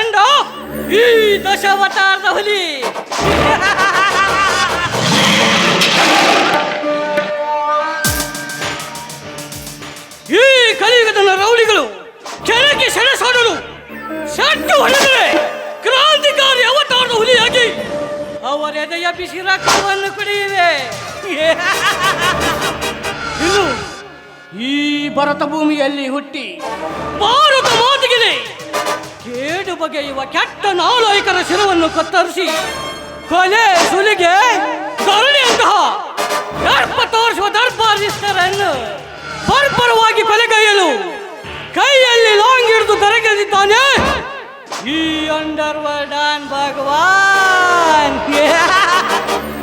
ಗಂಡ ಈ ದಶಾವತಾರದ ಹುಲಿ. ಈ ಕಲಿಯುಗದ ರೌಡಿಗಳು ಕೆಳಗೆ ಸೆಣಸಾಡಲು ಸಟ್ಟು ಹೊಡೆದರೆ ಕ್ರಾಂತಿಕಾರಿ ಅವತಾರದ ಹುಲಿಯಾಗಿ ಅವರ ಎದೆಯ ಬಿಸಿ ರಕ್ತವನ್ನು ಕುಡಿಯಿವೆ. ಈ ಭರತ ಭೂಮಿಯಲ್ಲಿ ಹುಟ್ಟಿ ಭಾರತ ಮಾತಿಗೆ ಕೇಡು ಬಗೆಯುವ ಕೆಟ್ಟ ನಾಲಾಯಕರ ಶಿರವನ್ನು ಕತ್ತರಿಸಿ ಕೊಲೆ ಸುಲಿಗೆ ಕರುಣೆಯಂತಹ ದರ್ಪ ತೋರಿಸುವ ದರ್ಪಾರಿಸ್ತರನ್ನು ಬರ್ಬರವಾಗಿ ಕೊಲೆಗೈಯಲು ಕೈಯಲ್ಲಿ ಲಾಂಗ್ ಹಿಡಿದು ಕರೆಗೆದಿದ್ದಾನೆ ಈ ಅಂಡರ್ ವರ್ಲ್ಡ್ ಭಗವಾನ್.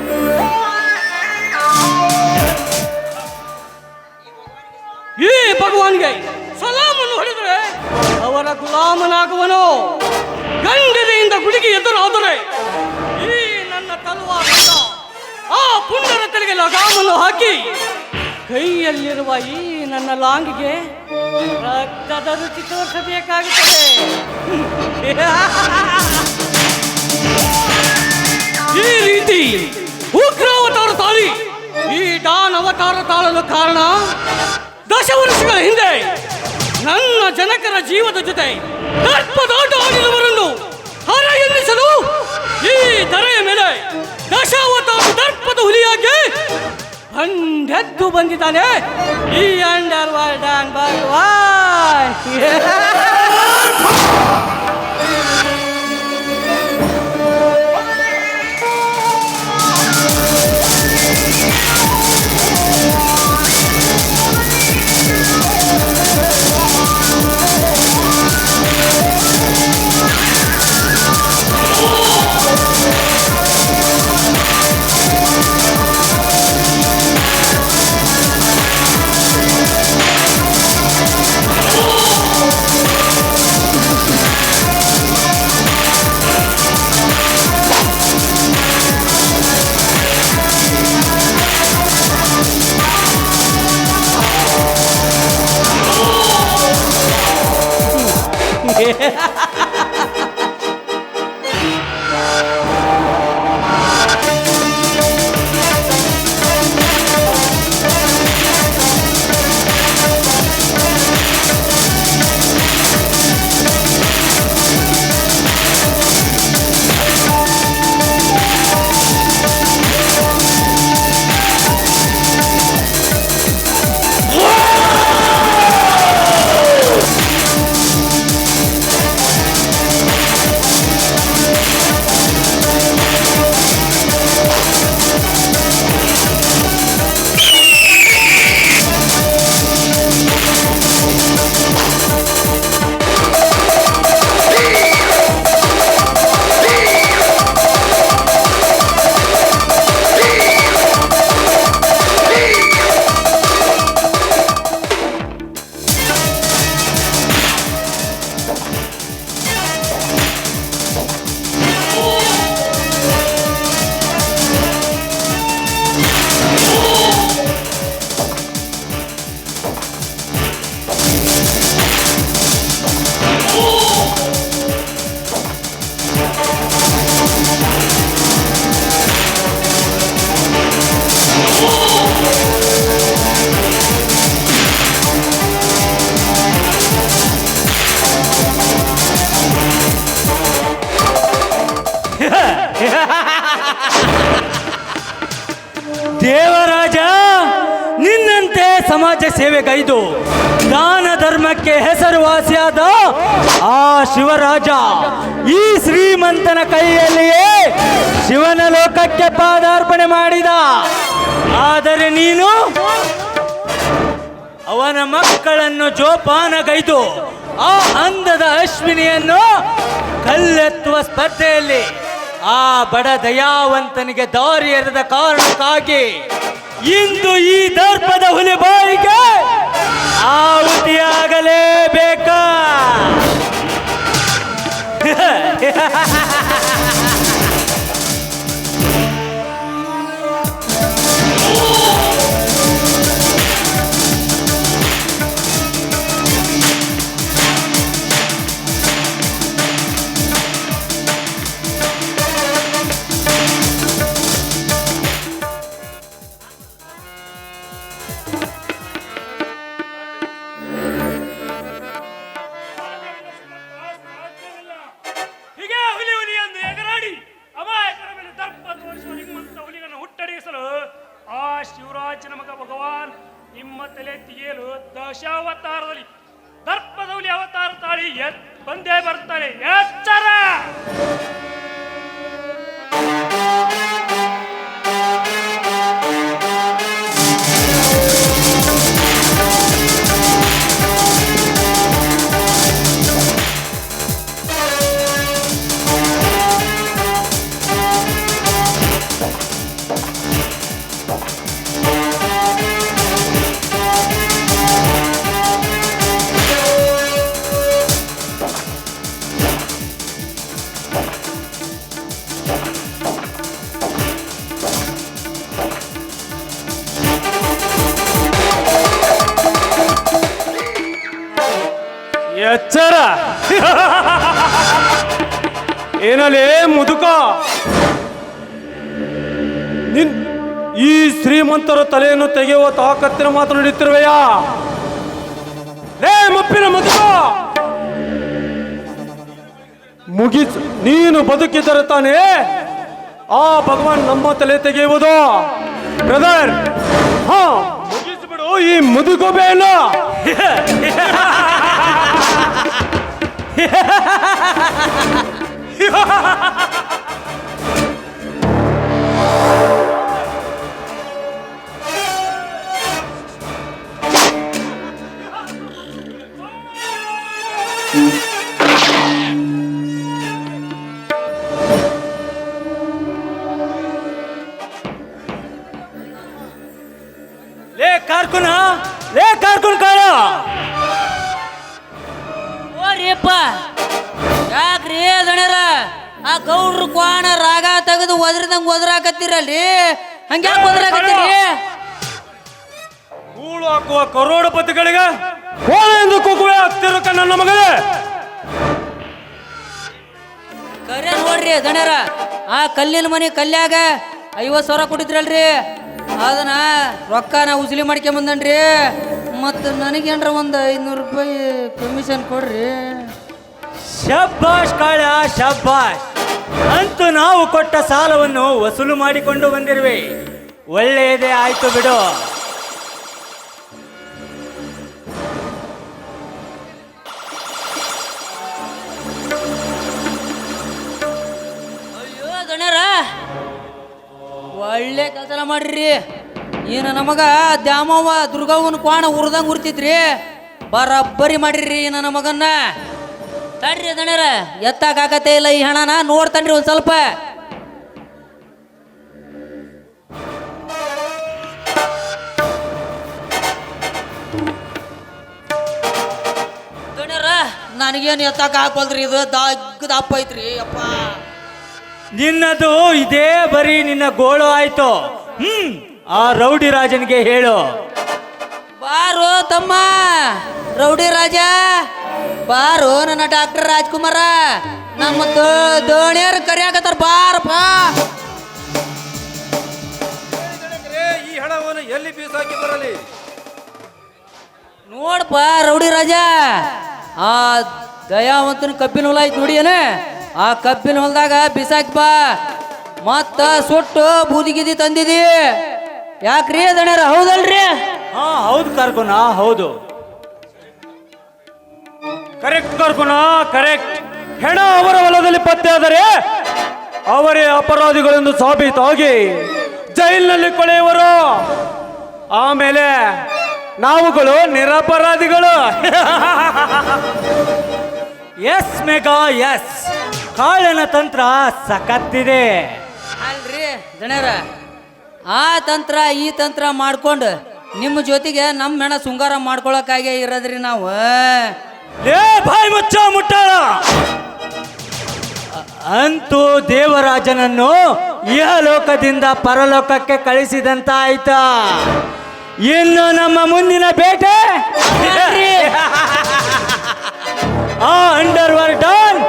ಈ ಭಗವಾನ್ಗೆ ಅವರ ಗುಲಾಮನಾಗುವನು? ಗಂಡನೆಯಿಂದ ಗುಡಿಗೆ ಎದುರಾದರೆ ಈ ನನ್ನ ತಲವಾರಿಂದ ಆ ಪುಂಡರ ತಲೆಗೆ ಲಗಾಮನ್ನು ಹಾಕಿ ಕೈಯಲ್ಲಿರುವ ಈ ನನ್ನ ಲಾಂಗಿಗೆ ರಕ್ತದ ರುಚಿ ತೋರಿಸಬೇಕಾಗುತ್ತದೆ. ಈ ರೀತಿ ಉಗ್ರವತಾರ ತಾಳಿ ಈ ಡಾನ್ ಅವತಾರ ತಾಳಲು ಕಾರಣ ದಶ ವರ್ಷಗಳ ಹಿಂದೆ ನನ್ನ ಜನಕರ ಜೀವದ ಜೊತೆ ದರ್ಪದಾಟ ಆಡಿದವರನ್ನು ಹರ ಈ ಧರೆಯ ಮೇಲೆ ದಶಾವತಾರ ದರ್ಪದ ಹುಲಿಯಾಗಿ ಅಂಡೆದ್ದು ಬಂದಿದ್ದಾನೆ. ಈ ಅಂಡರ್ ವರ್ಲ್ಡ್ ಭಗವಾನ್ ದೇವರಾಜ, ನಿನ್ನಂತೆ ಸಮಾಜ ಸೇವೆಗೈದು ದಾನ ಧರ್ಮಕ್ಕೆ ಹೆಸರುವಾಸಿಯಾದ ಆ ಶಿವರಾಜ ಈ ಶ್ರೀಮಂತನ ಕೈಯಲ್ಲಿಯೇ ಶಿವನ ಲೋಕಕ್ಕೆ ಪಾದಾರ್ಪಣೆ ಮಾಡಿದ. ಆದರೆ ನೀನು ಅವನ ಮಕ್ಕಳನ್ನು ಜೋಪಾನಗೈದು ಆ ಅಂದದ ಅಶ್ವಿನಿಯನ್ನು ಕಲ್ಲೆತ್ತುವ ಸ್ಪರ್ಧೆಯಲ್ಲಿ ಆ ಬಡ ದಯಾವಂತನಿಗೆ ದಾರಿ ಎರೆದ ಕಾರಣಕ್ಕಾಗಿ ಇಂದು ಈ ದರ್ಪದ ಹುಲಿ ಬಾಯಿಗೆ ಆಹುತಿಯಾಗಲೇಬೇಕಾ ತಾಕತ್ತಿನ ಮಾತು ನಡೆಯುತ್ತಿರುವೆಯಾ ಲೇ, ಮುಪ್ಪಿನ ಮುದುಕ! ಮುಗಿಸ್, ನೀನು ಬದುಕಿದರೆ ತಾನೇ ಆ ಭಗವಾನ್ ನಮ್ಮ ತಲೆ ತೆಗೆಯುವುದು. ಬ್ರದರ್ ಹಾ, ಮುಗಿಸ್ಬಿಡು ಈ ಮುದುಗೊಬೆಯನ್ನ ಆ ಗೌಡ್ರು ಕ್ವಾಣ ರಾಗ ತೆಗೆದು ಒದ್ರದಂಗ ಒದ್ರಾಕತ್ತೀರಲ್ಲಿ ಹಂಗ್ಯಾಕ್ ಒದ್ರಾಕತ್ತೀರಿ? ಕೂಳು ಹಾಕುವ ಕರೋಡಪತಿಗಳಿಗೆ ಕೋಣ ಎಂದು ಕೂಗುವೆ ನನ್ನ ಮಗಳೇ ಕರೆ ನೋಡ್ರಿ ದಣ್ಯರ ಆ ಕಲ್ಲಿನ ಮನೆ ಕಲ್ಯಾಗ ಐವತ್ತು ಸಾವಿರ ಕೊಟ್ಟಿದ್ರಲ್ರಿ? ಅದನ್ನ ರೊಕ್ಕ ನಾ ಮಾಡ್ಕೊಂಡ್ ಮಾಡ್ಕೊಂಬಂದನ್ರಿ ಮತ್ತು ನನಗೇನ್ರ ಒಂದು ಐನೂರು ರೂಪಾಯಿ ಕಮಿಷನ್ ಕೊಡ್ರಿ. ಶಬ್ಬಾಶ್ ಕಾಳ ಶಬ್ಬಾಷ್. ಅಂತೂ ನಾವು ಕೊಟ್ಟ ಸಾಲವನ್ನು ವಸೂಲು ಮಾಡಿಕೊಂಡು ಬಂದಿರುವೆ. ಒಳ್ಳೆಯದೇ ಆಯ್ತು ಬಿಡು. ಅಯ್ಯೋ ಗಣರ ಒಳ್ಳೆ ಕೆಲಸ ಮಾಡ್ರಿ. ಏನು ನಮಗ ದ್ಯಾಮವ್ವ ದುರ್ಗವ್ವನ ಕ್ವಾಣ ಉರ್ದಂಗ ಉರ್ತಿದ್ರಿ? ಬರಬ್ಬರಿ ಮಾಡಿರಿ ನನ್ನ ಮಗನ್ನ. ತಡ್ರಿ ದಣ್ಯರ ಎತ್ತಾಕತ್ತೆ ಇಲ್ಲ ಈ ಹಣನ, ನೋಡ್ತನ್ರಿ ಒಂದು ಸ್ವಲ್ಪ. ನನಗೇನು ಎತ್ತಾಕ ಹಾಕೋಲ್ರಿ ಇದು? ದಗ್ಗದ ದಪ್ಪ ಐತ್ರಿ, ಅಪ್ಪ. ನಿನ್ನದು ಇದೇ ಬರೀ ನಿನ್ನ ಗೋಳು ಆಯ್ತು. ಹ್ಮ್, ಆ ರೌಡಿ ರಾಜನಿಗೆ ಹೇಳು. ಬಾರೋ ತಮ್ಮ. ರೌಡಿ ರಾಜ. ಬಾರೋ ನನ್ನ ಡಾಕ್ಟರ್ ರಾಜ್ಕುಮಾರ. ನಮ್ಮ ದೋಣಿಯರು ಕರಿಯಾಕತ್ತಾರ ಬಾರಪ್ಪ. ಈ ಹಣವನ್ನು ಎಲ್ಲಿ ಬೀಸಾಕಿ ಬರಲಿ? ನೋಡಪ್ಪ ರೌಡಿ ರಾಜ. ಆ ದಯಾವಂತನ ಕಬ್ಬಿನ ಹೊಲ ಐತಿ ನೋಡಿ ಏನ ಆ ಕಬ್ಬಿನ ಹೊಲದಾಗ ಬಿಸಾಕ್ ಬಾ. ಮತ್ತ ಸುಟ್ಟು ಬೂದಿಗಿದಿ ತಂದಿದಿ. ಯಾಕ್ರಿ ದಣ್ಯರ? ಹೌದಲ್ರಿ? ಹಾ, ಹೌದು ಕರ್ಕೊನ, ಹೌದು. ಕರೆಕ್ಟ್ ಕರ್ಕೊನ ಕರೆಕ್ಟ್ ಹೆಣ ಅವರ ಹೊಲದಲ್ಲಿ ಪತ್ತೆ ಆದರೆ ಅವರೇ ಅಪರಾಧಿಗಳೆಂದು ಸಾಬೀತಾಗಿ ಜೈಲಿನಲ್ಲಿ ಕೊಳೆಯುವರು. ಆಮೇಲೆ ನಾವುಗಳು ನಿರಪರಾಧಿಗಳು. ಎಸ್ ಮೆಗಾ ಎಸ್ ಕಾಳಿನ ತಂತ್ರ ಸಖತ್ತಿದೆ. ಅಲ್ರಿ ಜನರ ಆ ತಂತ್ರ ಈ ತಂತ್ರ ಮಾಡ್ಕೊಂಡು ನಿಮ್ಮ ಜೊತೆಗೆ ನಮ್ಮ ಹೆಣ ಶೃಂಗಾರ ಮಾಡ್ಕೊಳಕಾಗೆ ಇರೋದ್ರಿ ನಾವು. ಏ ಬಾಯಿ ಮುಚ್ಚ ಮುಟ್ಟ ಅಂತೂ ದೇವರಾಜನನ್ನು ಇಹಲೋಕದಿಂದ ಪರಲೋಕಕ್ಕೆ ಕಳಿಸಿದಂತ ಆಯ್ತ ಇನ್ನು ನಮ್ಮ ಮುಂದಿನ ಬೇಟೆ ಆ ಅಂಡರ್ ಡಾನ್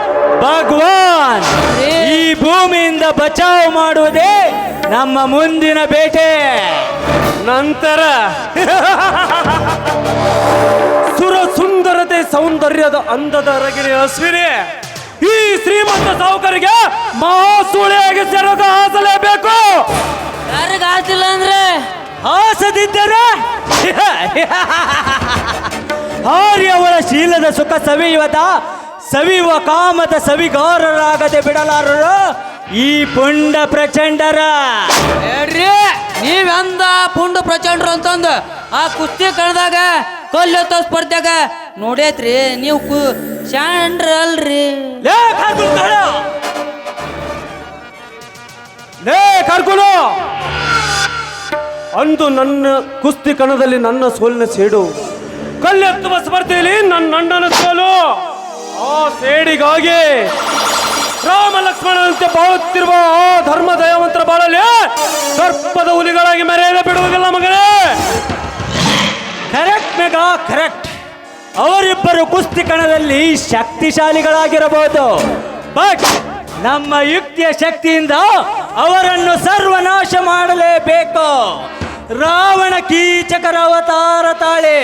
ಭಗವಾನ್. ಈ ಭೂಮಿಯಿಂದ ಬಚಾವ್ ಮಾಡುವುದೇ ನಮ್ಮ ಮುಂದಿನ ಬೇಟೆ ನಂತರ. ಸುರ ಸುಂದರತೆ ಸೌಂದರ್ಯದ ಅಂದದ ರಗಿರಿ ಅಶ್ವಿನಿ ಈ ಶ್ರೀಮಂತ ಸಾಹುಕರಿಗೆ ಮಹಾಸೂಳೆಯಾಗಿ ಸೆರಗ ಹಾಸಲೇಬೇಕು. ಯಾರಿಗ ಆಗ್ತಿಲ್ಲ ಅಂದ್ರೆ? ಹಾಸದಿದ್ದರೆ? ಆರ್ಯವರ ಶೀಲದ ಸುಖ ಸವಿಯುವದ ಸವಿಯುವ ಕಾಮದ ಸವಿಗಾರರಾಗದೆ ಬಿಡಲಾರರು. ಈ ಪುಂಡ ಪ್ರಚಂಡರ. ಹೇಳ್ರಿ ನೀವೆಂದ ಪುಂಡ ಪ್ರಚಂಡರು ಅಂತಂದು ಆ ಕುಸ್ತಿ ಕಳೆದಾಗ ಕಲ್ಲೆತ್ತ ಸ್ಪರ್ಧೆಗ ನೋಡೈತ್ರಿ ನೀವು ಕು ಅಲ್ರಿ ಲೇ ಅಂದು ನನ್ನ ಕುಸ್ತಿ ಕಣದಲ್ಲಿ ನನ್ನ ಸೋಲಿನ ಸೇಡು. ಕಲ್ಲೆತ್ತುವ ಸ್ಪರ್ಧೆಯಲ್ಲಿ ನನ್ನ ಅಣ್ಣನ ಸೋಲು. ಆ ಸೇಡಿಗಾಗಿ ರಾಮ ಲಕ್ಷ್ಮಣನಂತೆ ಬಾಳುತ್ತಿರುವ ಆ ಧರ್ಮ ದಯಾವಂತರ ಬಾಳಲಿ ಸರ್ಪದ ಹುಲಿಗಳಾಗಿ ಮರೆಯಲೇ ಬಿಡುವುದಿಲ್ಲ ಮಗನೇ. ಕರೆಕ್ಟ್ ಮೆಗಾ ಕರೆಕ್ಟ್ ಅವರಿಬ್ಬರು ಕುಸ್ತಿ ಕಣದಲ್ಲಿ ಶಕ್ತಿಶಾಲಿಗಳಾಗಿರಬಹುದು. ಬಟ್ ನಮ್ಮ ಯುಕ್ತಿಯ ಶಕ್ತಿಯಿಂದ ಅವರನ್ನು ಸರ್ವನಾಶ ಮಾಡಲೇಬೇಕು. ರಾವಣ ಕೀಚಕರ ಅವತಾರ ತಾಳೆ.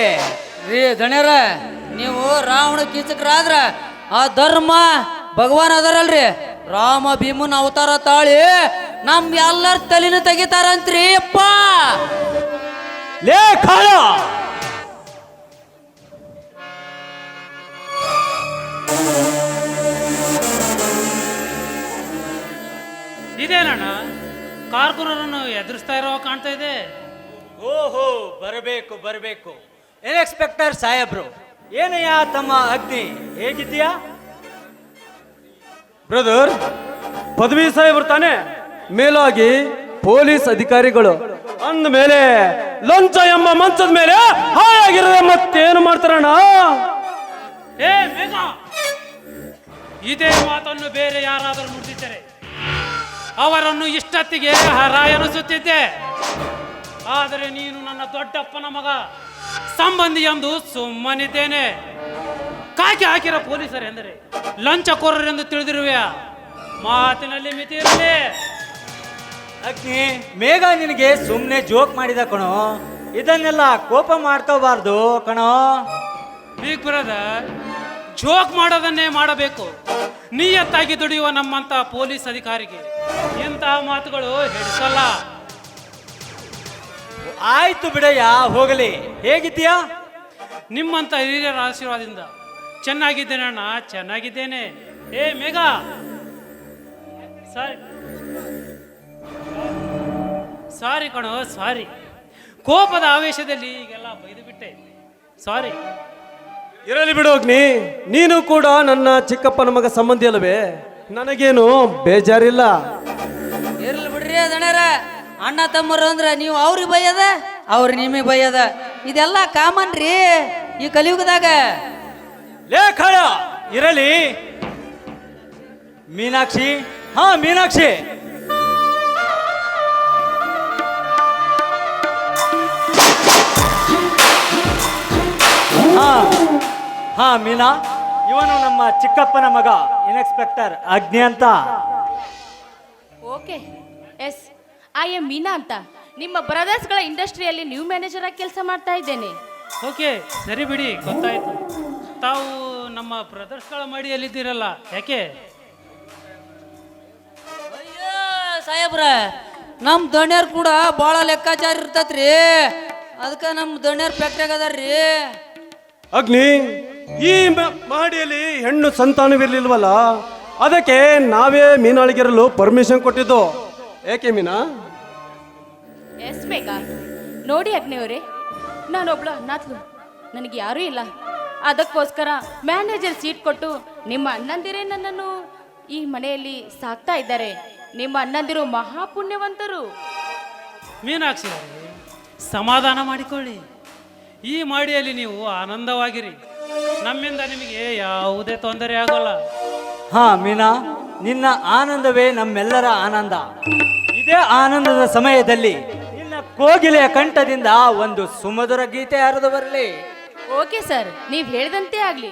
ರೀ ದಣ್ಯರ ನೀವು ರಾವಣ ಕೀಚಕರಾದ್ರ ಆ ಧರ್ಮ ಭಗವಾನ್ ಅದಾರಲ್ರಿ. ರಾಮ ಭೀಮನ್ ಅವತಾರ ತಾಳಿ ನಮ್ ಎಲ್ಲರ ತಲೆನ ತೆಗಿತಾರಂತ್ರಿ ಅಪ್ಪ ಲೇ ಕಾಳ. ಇದೇನಣ್ಣ? ಕಾರ್ಕುರನ್ನು ಎದುರಿಸ್ತಾ ಇರೋ ಕಾಣ್ತಾ ಇದೆ? ಓಹೋ ಬರಬೇಕು ಬರಬೇಕು. ಇನ್ಸ್ಪೆಕ್ಟರ್ ಸಾಹೇಬ್ರು ಏನಯ್ಯ ತಮ್ಮ ಅಗ್ನಿ? ಹೇಗಿದ್ದೀಯಾ? ಬ್ರದರ್ ಪದವಿ ಸಾಹೇಬ್ರು ತಾನೆ? ಮೇಲಾಗಿ ಪೊಲೀಸ್ ಅಧಿಕಾರಿಗಳು. ಅಂದ ಮೇಲೆ ಲಂಚ ಎಂಬ ಮಂಚದ ಮೇಲೆ ಹಾಯಾಗಿರದೆ ಮತ್ತೇನು ಮಾಡ್ತಾರಣ್ಣ? ಏ, ಮೇಘ! ಇದೇ ಮಾತನ್ನು ಬೇರೆ ಯಾರಾದರೂ ನುಡಿದಿದ್ದರೆ ಅವರನ್ನು ಇಷ್ಟತ್ತಿಗೆ ಹರಾಯನಿಸುತ್ತಿದ್ದೆ ಆದರೆ ನೀನು ನನ್ನ ದೊಡ್ಡಪ್ಪನ ಮಗ ಸಂಬಂಧಿ ಎಂದು ಸುಮ್ಮನಿದ್ದೇನೆ. ಕಾಕಿ ಹಾಕಿರೋ ಲಂಚ ಲಂಚಕೋರರೆಂದು ತಿಳಿದಿರುವೆಯ? ಮಾತಿನಲ್ಲಿ ಮಿತಿ ಇರಲಿ. ಅಗ್ನಿ ಮೇಘ ನಿನಗೆ ಸುಮ್ಮನೆ ಜೋಕ್ ಮಾಡಿದ ಕಣೋ. ಇದನ್ನೆಲ್ಲ ಕೋಪ ಮಾಡ್ಕೋಬಾರ್ದು ಕಣೋ. ಬಿಗ್ ಬ್ರದರ್ ಜೋಕ್ ಮಾಡೋದನ್ನೇ ಮಾಡಬೇಕು. ನಿಯತ್ತಾಗಿ ದುಡಿಯುವ ನಮ್ಮಂತ ಪೊಲೀಸ್ ಅಧಿಕಾರಿಗೆ. ಇಂತಹ ಮಾತುಗಳು ಹಿಡಿಸಲ್ಲ ಆಯ್ತು ಬಿಡಯ್ಯ ಹೋಗಲಿ. ಹೇಗಿದ್ದೀಯಾ? ನಿಮ್ಮಂತ ಹಿರಿಯರ ಆಶೀರ್ವಾದದಿಂದ. ಚೆನ್ನಾಗಿದ್ದೇನೆ ಅಣ್ಣ ಚೆನ್ನಾಗಿದ್ದೇನೆ. ಏ ಮೇಘ. ಸಾರಿ. ಸಾರಿ ಕಣೋ ಸಾರಿ. ಕೋಪದ ಆವೇಶದಲ್ಲಿ ಈಗೆಲ್ಲ ಬೈದು ಬಿಟ್ಟೆ ಸಾರಿ. ಇರಲಿ ಬಿಡು ಅಗ್ನಿ ನೀನು ಕೂಡ ನನ್ನ ಚಿಕ್ಕಪ್ಪನ ಮಗ ಸಂಬಂಧಿ ಅಲ್ಲವೇ? ನನಗೇನು ಬೇಜಾರಿಲ್ಲ. ಇರಲಿ ಬಿಡ್ರಿ ಅದಣ್ಣರ ಅಣ್ಣ ತಮ್ಮರು ಅಂದ್ರೆ ನೀವು ಅವ್ರಿಗೆ ಬೈಯದ ಅವ್ರು ನಿಮಗೆ ಬೈಯದ. ಇದೆಲ್ಲ ಕಾಮನ್ ರೀ ಈ ಕಲಿಯುಗದಾಗ. ಲೇ ಕಾಳ ಇರಲಿ. ಮೀನಾಕ್ಷಿ ಹಾ ಮೀನಾಕ್ಷಿ. ಹಾ ಹಾ ಮೀನಾ. ಇವನು ನಮ್ಮ ಚಿಕ್ಕಪ್ಪನ ಮಗ ಇನ್ಸ್ಪೆಕ್ಟರ್ ಅಗ್ನಿ ಅಂತ. Okay yes. I am Meena ಅಂತ. ನಿಮ್ಮ ಬ್ರದರ್ಸ್ಗಳ ಇಂಡಸ್ಟ್ರಿಯಲ್ಲಿ ನ್ಯೂ ಮ್ಯಾನೇಜರ್ ಆಗಿ ಕೆಲಸ ಮಾಡ್ತಾ ಇದ್ದೇನೆ. ಓಕೆ ಸರಿ ಬಿಡಿ ಗೊತ್ತಾಯ್ತು. ತಾವು ನಮ್ಮ ಪ್ರದರ್ಶನ ಮಡಿಯಲ್ಲಿದ್ದೀರಲ್ಲ ಯಾಕೆ? ಅಯ್ಯೋ ಸಾಹೇಬ್ರ ನಮ್ಮ ದಣ್ಯರ್ ಕೂಡ ಭಾಳ ಲೆಕ್ಕಾಚಾರ ಇರ್ತತ್ರಿ. ಅದಕ್ಕೆ ನಮ್ಮ ದಣ್ಯರ್ ಫ್ಯಾಕ್ಟ್ರಿಯಾಗ ಅದಾರ್ರಿ. ಅಗ್ನಿ ಈ ಮ- ಮಹಡಿಯಲ್ಲಿ ಹೆಣ್ಣು ಸಂತಾನವಿರ್ಲಿಲ್ವಲ್ಲ ಅದಕ್ಕೆ ನಾವೇ ಮೀನಾಳಿಗಿರಲು ಪರ್ಮಿಷನ್ ಕೊಟ್ಟಿದ್ದು. ಏಕೆ ಮೀನಾ? ಎಸ್ ಬೇಗ ನೋಡಿ ಅಗ್ನಿಯವರೇ ನಾನೊಬ್ಳು ಅನ್ನಾತ್ಲು ನನಗೆ ಯಾರೂ ಇಲ್ಲ. ಅದಕ್ಕೋಸ್ಕರ ಮ್ಯಾನೇಜರ್ ಸೀಟ್ ಕೊಟ್ಟು ನಿಮ್ಮ ಅಣ್ಣಂದಿರೇ ನನ್ನನ್ನು ಈ ಮನೆಯಲ್ಲಿ ಸಾಕ್ತಾ ಇದ್ದಾರೆ. ನಿಮ್ಮ ಅಣ್ಣಂದಿರು ಮಹಾಪುಣ್ಯವಂತರು. ಮೀನಾಕ್ಷಿ ಸಮಾಧಾನ ಮಾಡಿಕೊಳ್ಳಿ. ಈ ಮಾಡಿಯಲ್ಲಿ ನೀವು ಆನಂದವಾಗಿರಿ. ನಮ್ಮಿಂದ ನಿಮಗೆ ಯಾವುದೇ ತೊಂದರೆ ಆಗೋಲ್ಲ. ಹಾ ಮೀನಾ ನಿನ್ನ ಆನಂದವೇ ನಮ್ಮೆಲ್ಲರ ಆನಂದ. ಇದೇ ಆನಂದದ ಸಮಯದಲ್ಲಿ ನಿನ್ನ ಕೋಗಿಲೆಯ ಕಂಠದಿಂದ ಒಂದು ಸುಮಧುರ ಗೀತೆ ಹರಿದು ಬರಲಿ ಓಕೆ ಸರ್ ನೀವು ಹೇಳಿದಂತೆ ಆಗ್ಲಿ.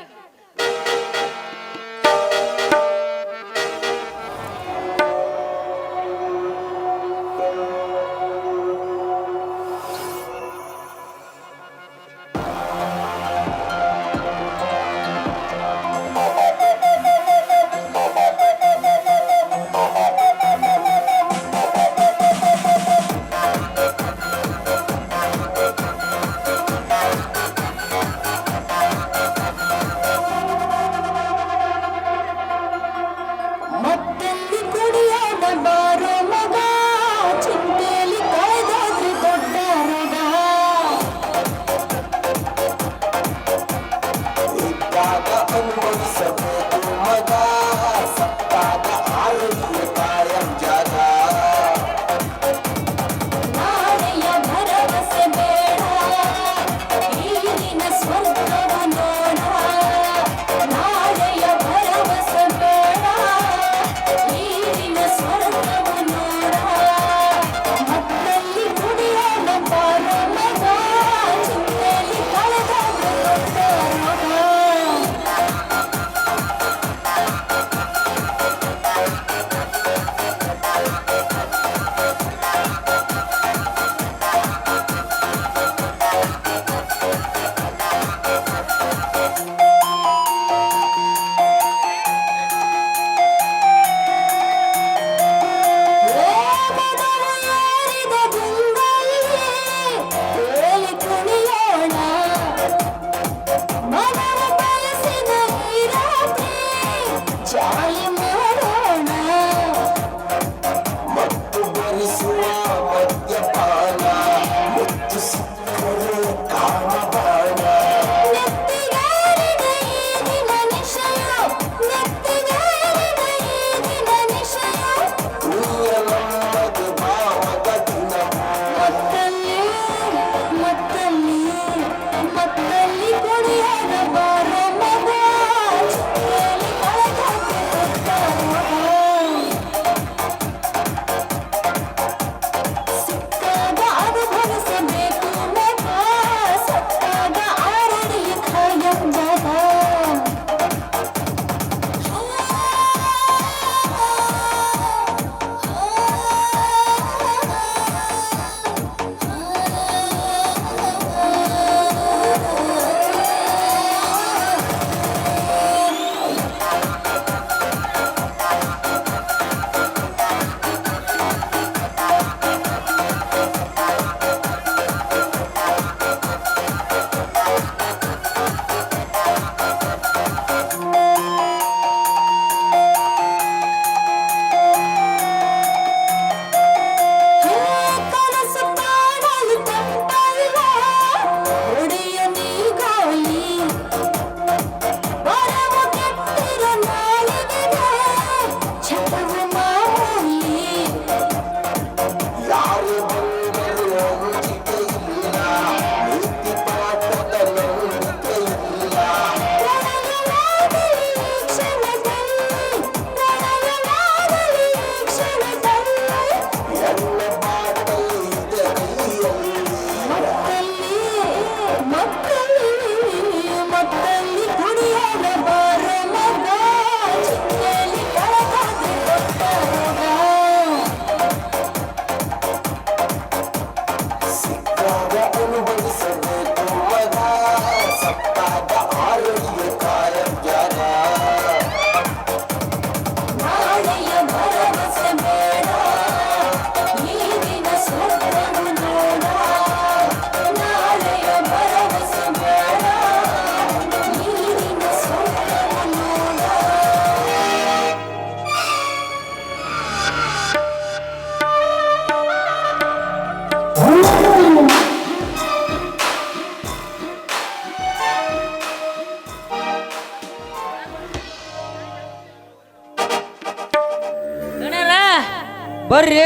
ಬರ್ರಿ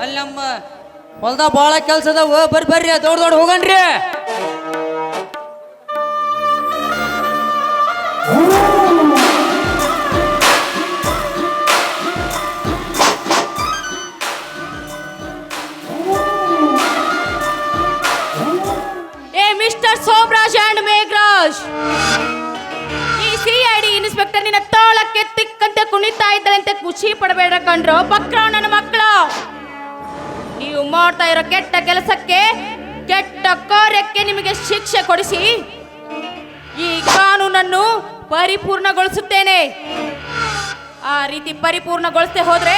ಅಲ್ಲಿ ನಮ್ಮ ಹೊಲ್ದಾಗ ಭಾಳ ಕೆಲಸ ಅದಾವ ಬರ್ರಿ ಬರ್ರಿ ದೊಡ್ಡ ದೊಡ್ಡ ಹೋಗಣ್ರಿ ಏ ಮಿಸ್ಟರ್ ಸೋಮರಾಜ್ ಅಂಡ್ ಮೇಘರಾಜ್ ಈ ಸಿ ಐ ಡಿ ಇನ್ಸ್ಪೆಕ್ಟರ್ ನಿನ್ನ ತೋಳಕ್ಕೆ ತಿಕ್ಕಂತೆ ಕುಣಿತಾ ಇದ್ದಾಳೆ ಅಂತ ಖುಷಿ ಪಡಬೇಡ ಕಣ್ರು ಪಕ್ರವನ್ನ ಮಾಡ್ತಾ ಇರೋ ಕೆಟ್ಟ ಕೆಲಸಕ್ಕೆ, ಕೆಟ್ಟ ಕಾರ್ಯಕ್ಕೆ ನಿಮಗೆ ಶಿಕ್ಷೆ ಕೊಡಿಸಿ, ಈ ಕಾನೂನನ್ನು ಪರಿಪೂರ್ಣಗೊಳಿಸುತ್ತೇನೆ. ಆ ರೀತಿ ಪರಿಪೂರ್ಣಗೊಳಿಸದೆ ಹೋದ್ರೆ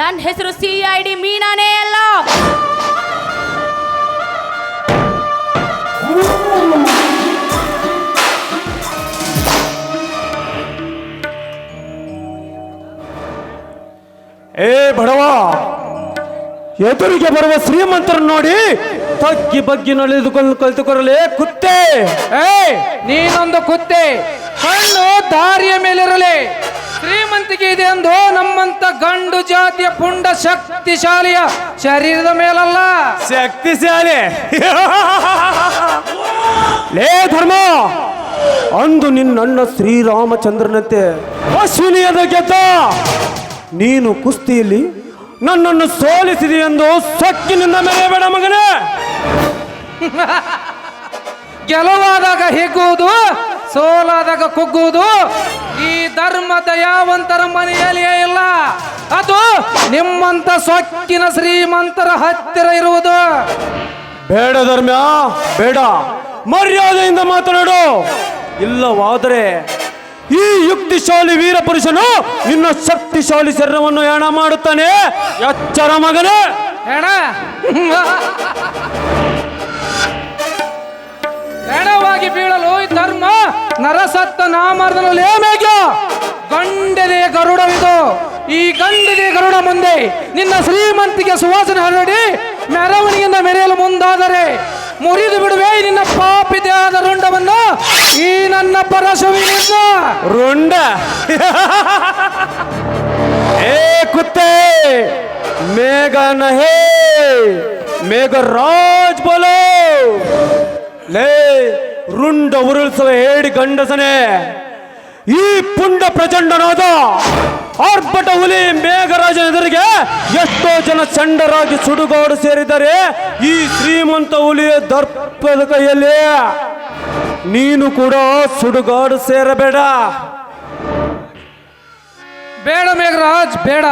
ನನ್ನ ಹೆಸರು ಸಿ ಐ ಡಿ ಮೀನಾನೇ ಅಲ್ಲ. ಏ ಬಡವ ಎದುರಿಗೆ ಬರುವ ಶ್ರೀಮಂತರನ್ನು ನೋಡಿ ತಗ್ಗಿ ಬಗ್ಗಿ ನಡೆದುಕೊಂಡು ಕಲಿತುಕೊಳ್ಳಲೇ ಕುತ್ತೆ! ಏ ನೀನೊಂದು ಕುತ್ತೆ. ಕಣ್ಣು ದಾರಿಯ ಮೇಲಿರಲಿ. ಶ್ರೀಮಂತಿಕೆ ಇದೆ ಎಂದು ನಮ್ಮಂತ ಗಂಡು ಜಾತಿಯ ಪುಂಡ ಶಕ್ತಿಶಾಲಿಯ ಶರೀರದ ಮೇಲಲ್ಲ. ಶಕ್ತಿಶಾಲಿ. ಲೇ ಧರ್ಮ! ಅಂದು ನಿನ್ನಣ್ಣ ಶ್ರೀರಾಮಚಂದ್ರನಂತೆ ಅಶ್ವಿನಿಯದ ಗೆದ್ದ. ನೀನು ಕುಸ್ತಿಯಲ್ಲಿ ನನ್ನನ್ನು ಸೋಲಿಸಿದೆ ಎಂದು ಸೊಕ್ಕಿನಿಂದ ಮೆರೆಯಬೇಡ ಮಗನೇ. ಗೆಲುವಾದಾಗ ಹಿಗ್ಗುವುದು ಸೋಲಾದಾಗ ಕುಗ್ಗುವುದು ಈ ಧರ್ಮದ ಯಾವಂತರ ಮನೆಯಲ್ಲಿಯೇ ಇಲ್ಲ. ಅದು ನಿಮ್ಮಂತ ಸೊಕ್ಕಿನ ಶ್ರೀಮಂತರ ಹತ್ತಿರ ಇರುವುದು. ಬೇಡ ಧರ್ಮ ಬೇಡ. ಮರ್ಯಾದೆಯಿಂದ ಮಾತನಾಡು. ಇಲ್ಲವಾದರೆ ಈ ಯುಕ್ತಿಶಾಲಿ ವೀರ ಪುರುಷನು ನಿನ್ನ ಶಕ್ತಿಶಾಲಿ ಶರೀರವನ್ನು ಹೆಣ ಮಾಡುತ್ತಾನೆ? ಎಚ್ಚರ ಮಗನೇ! ಹೆಣ ಹೆಣವಾಗಿ ಬೀಳಲು ಧರ್ಮ ನರಸತ್ತ ನಾಮರ್ದನು ಲೇಮೇಗ. ಗಂಡದೆ ಗರುಡವಿದು. ಈ ಗಂಡದೆ ಗರುಡ ಮುಂದೆ ನಿನ್ನ ಶ್ರೀಮಂತಿಗೆ ಸುವಾಸನೆ ಹರಡಿ ಮೆರವಣಿಗೆಯಿಂದ ಮೆರೆಯಲು ಮುಂದಾದರೆ ಮುರಿದು ಬಿಡುವೆ ನಿನ್ನ ಪಾಪಿ ದೇಹದ ರುಂಡವನ್ನು, ಈ ನನ್ನ ಪರಶುವಿನಿಂದ. ರುಂಡ? ಏ ಕುತ್ತೆ ಮೇಘ ನಹೇ ಮೇಘ ರಾಜ್ ಬೋಲೋ. ಲೇ, ರುಂಡ ಉರುಳಿಸುವ ಹೇಳಿ ಗಂಡಸನೆ. ಈ ಪುಂಡ ಪ್ರಚಂಡನಾದ ಆರ್ಭಟ ಹುಲಿ ಮೇಘರಾಜನ ಎದುರಿಗೆ ಎಷ್ಟೋ ಜನ ಚಂಡರಾಗಿ ಸುಡುಗಾಡು ಸೇರಿದರೆ ಈ ಶ್ರೀಮಂತ ಹುಲಿಯ ದರ್ಪದ ಕೈಯಲ್ಲಿ ನೀನು ಕೂಡ ಸುಡುಗಾಡು ಸೇರಬೇಡ. ಬೇಡ ಮೇಘರಾಜ್, ಬೇಡ.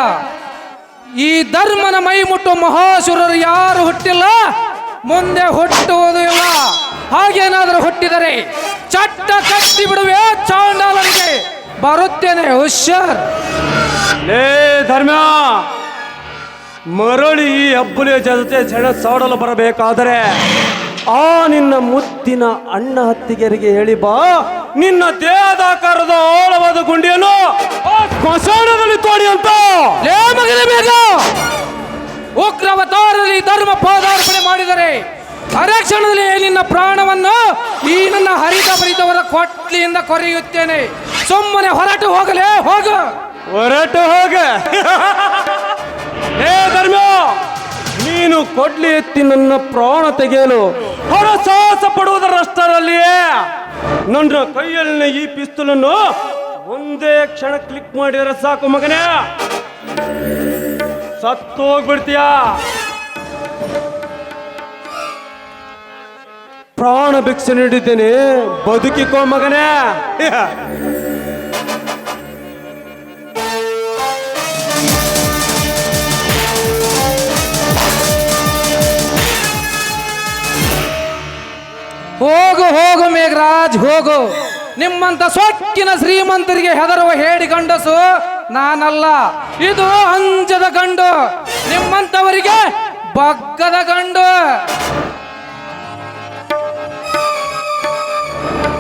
ಈ ಧರ್ಮನ ಮೈ ಮುಟ್ಟು ಮಹಾಸುರರು ಯಾರು ಹುಟ್ಟಿಲ್ಲ, ಮುಂದೆ ಹುಟ್ಟುವುದು ಇಲ್ಲ. ಹಾಗೇನಾದರೂ ಹುಟ್ಟಿದರೆ ಚಟ್ಟ ಕಟ್ಟಿ ಬಿಡುವೆ ಚಾಂಡಾಲನಿಗೆ. ಬರುತ್ತೇನೆ ಹುಷಾರ್. ಲೇ ಧರ್ಮ ಮರಳಿ ಈ ಅಬ್ಬುಲಿಯ ಜೊತೆ ಜನ ಸಾಡಲು ಬರಬೇಕಾದರೆ ಆ ನಿನ್ನ ಮುತ್ತಿನ ಅಣ್ಣ ಹತ್ತಿಗೆರಿಗೆ ಹೇಳಿ ಬಾ. ನಿನ್ನ ದೇಹದಾಕಾರದ ಆಳವಾದ ಗುಂಡಿಯನ್ನು ಸ್ಮಶಾನದಲ್ಲಿ ತೋಡಿ ಅಂತ. ಉಗ್ರವತಾರದಲ್ಲಿ ಧರ್ಮ ಪಾದಾರ್ಪಣೆ ಮಾಡಿದರೆ ಅರಕ್ಷಣದಲ್ಲಿ ನಿನ್ನ ಪ್ರಾಣವನ್ನು ಈ ನನ್ನ ಹರಿತ ಬರಿದವರ ಕೊಟ್ಲಿಯಿಂದ ಕೊರೆಯುತ್ತೇನೆ. ಸುಮ್ಮನೆ ಹೊರಟು ಹೋಗಲೇ ಹೋಗು. ಹೊರಟು ಹೋಗ. ಹೇ ಧರ್ಮ ನೀನು ಕೊಡ್ಲಿ ಎತ್ತಿ ನನ್ನ ಪ್ರಾಣ ತೆಗೆಯಲು. ಹರಸಾಹಸ ಪಡುವುದರಷ್ಟರಲ್ಲಿಯೇ ನನ್ನ ಕೈಯಲ್ಲಿನ ಈ ಪಿಸ್ತೂಲನ್ನು ಒಂದೇ ಕ್ಷಣ ಕ್ಲಿಕ್ ಮಾಡಿದರೆ ಸಾಕು ಮಗನೇ. ಸತ್ತು ಹೋಗ್ಬಿಡ್ತೀಯ ಪ್ರಾಣ ಭಿಕ್ಷೆ ನೀಡಿದ್ದೇನೆ. ಬದುಕಿಕೋ ಮಗನೇ. ಹೋಗು ಹೋಗು ಮೇಘರಾಜ್, ಹೋಗು. ನಿಮ್ಮಂತ ಸೊಕ್ಕಿನ ಶ್ರೀಮಂತರಿಗೆ ಹೆದರುವ ಹೇಳಿ ಗಂಡಸು ನಾನಲ್ಲ. ಇದು ಅಂಜದ ಗಂಡು. ನಿಮ್ಮಂತವರಿಗೆ ಬಗ್ಗದ ಗಂಡು.